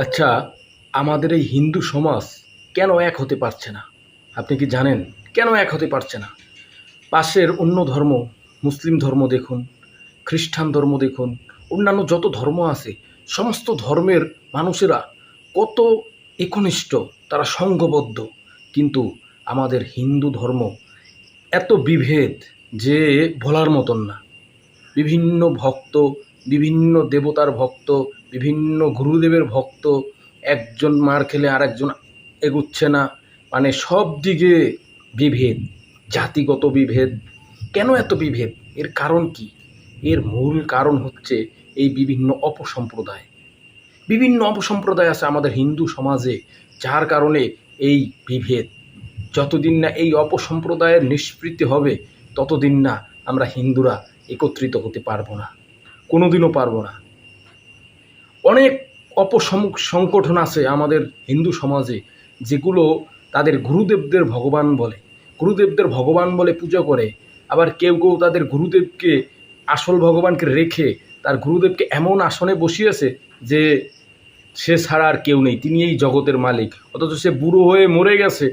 আচ্ছা আমাদের এই হিন্দু সমাজ কেন এক হতে পারছে না? আপনি কি জানেন কেন এক হতে পারছে না? পাশের অন্য ধর্ম, মুসলিম ধর্ম দেখুন, খ্রিস্টান ধর্ম দেখুন, অন্যান্য যত ধর্ম আছে, সমস্ত ধর্মের মানুষেরা কত একনিষ্ঠ, তারা সঙ্গবদ্ধ। কিন্তু আমাদের হিন্দু ধর্ম এত বিভেদ যে ভোলার মতন না। বিভিন্ন ভক্ত বিভিন্ন দেবতার ভক্ত, বিভিন্ন গুরুদেবের ভক্ত, একজন মার খেলে আরেকজন এগুচ্ছে না। মানে সব দিকে বিভেদ, জাতিগত বিভেদ। কেন এত বিভেদ? এর কারণ কি? এর মূল কারণ হচ্ছে এই বিভিন্ন অপসম্প্রদায়। বিভিন্ন অপসম্প্রদায় আছে আমাদের হিন্দু সমাজে, যার কারণে এই বিভেদ। যতদিন না এই অপসম্প্রদায়ের নিষ্পৃতি হবে, ততদিন না আমরা হিন্দুরা একত্রিত হতে পারব না। কোনোদিনও পারব না। অনেক অপসম, সংগঠন আছে আমাদের হিন্দু সমাজে, যেগুলো তাদের গুরুদেবদের ভগবান বলে। গুরুদেবদের ভগবান বলে পূজা করে, আবার কেউ কেউ তাদের গুরুদেবকে, আসল ভগবানকে রেখে তার গুরুদেবকে এমন আসনে বসিয়েছে যে সে ছাড়া আর কেউ নেই। তিনি এই জগতের মালিক। অথচ সে বুড়ো হয়ে মরে গেছে,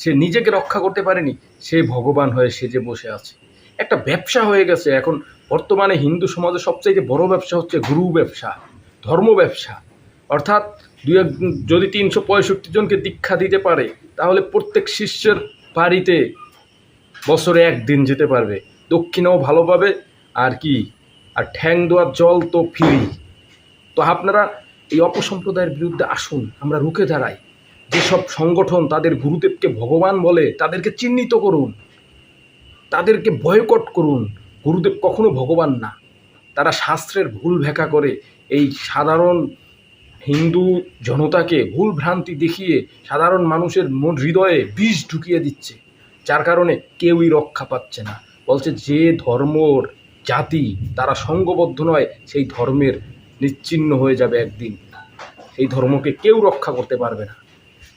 সে নিজেকে রক্ষা করতে পারেনি, সে ভগবান হয়ে সেজে বসে আছে। একটা ব্যবসা হয়ে গেছে। এখন বর্তমানে হিন্দু সমাজে সবচেয়ে বড় ব্যবসা হচ্ছে গুরু ব্যবসা, ধর্ম ব্যবসা। অর্থাৎ দুই যদি তিনশো পঁয়ষট্টি জনকে দীক্ষা দিতে পারে, তাহলে প্রত্যেক শিষ্যের বাড়িতে বছরে একদিন যেতে পারবে। দক্ষিণাও ভালো পাবে, আর কি, আর ঠ্যাং দেওয়ার জল তো ফ্রি। তো আপনারা এই অপসম্প্রদায়ের বিরুদ্ধে আসুন, আমরা রুখে দাঁড়াই। যেসব সংগঠন তাদের গুরুদেবকে ভগবান বলে, তাদেরকে চিহ্নিত করুন। তাদেরকে বয়কট করুন। গুরুদেব কখনো ভগবান না। তারা শাস্ত্রের ভুল ভেকা করে। এই সাধারণ হিন্দু জনতাকে ভুল ভ্রান্তি দেখিয়ে সাধারণ মানুষের মন হৃদয়ে বিষ ঢুকিয়ে দিচ্ছে। যার কারণে কেউই রক্ষা পাচ্ছে না। বলছে যে ধর্মর জাতি তারা সঙ্গবদ্ধ নয়, সেই ধর্মের নিশ্চিহ্ন হয়ে যাবে একদিন। সেই ধর্মকে কেউ রক্ষা করতে পারবে না।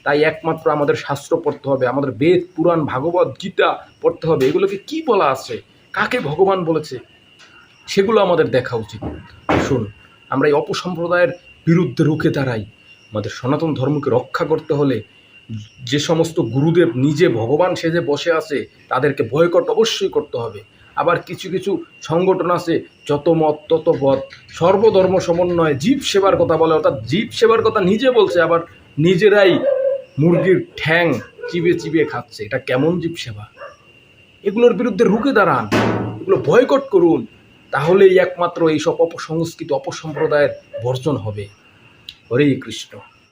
তাই একমাত্র আমাদের শাস্ত্র পড়তে হবে, আমাদের বেদ, পুরাণ, ভাগবত, গীতা পড়তে হবে। এগুলোকে কি বলা আছে? কাকে ভগবান বলেছে? সেগুলো আমাদের দেখা উচিত। শুন আমরা এই অপসম্প্রদায়ের বিরুদ্ধে রুখে দাঁড়াই। আমাদের সনাতন ধর্মকে রক্ষা করতে হলে যে সমস্ত গুরুদেব নিজে ভগবান সেজে বসে আছে, তাদেরকে বয়কট অবশ্যই করতে হবে। আবার কিছু কিছু সংগঠন আছে, যত মত তত পথ সর্বধর্ম সমন্বয়ে জীব সেবার কথা বলে, অর্থাৎ জীব সেবার কথা নিজে বলছে, আবার নিজেরাই মুরগির ঠ্যাং চিবিয়ে চিবিয়ে খাচ্ছে। এটা কেমন জীব সেবা এগুলোর বিরুদ্ধে রুখে দাঁড়ান, এগুলো বয়কট করুন, তাহলেই একমাত্র এইসব অপসংস্কৃত, অপসম্প্রদায়ের বর্জন হবে। হরে কৃষ্ণ।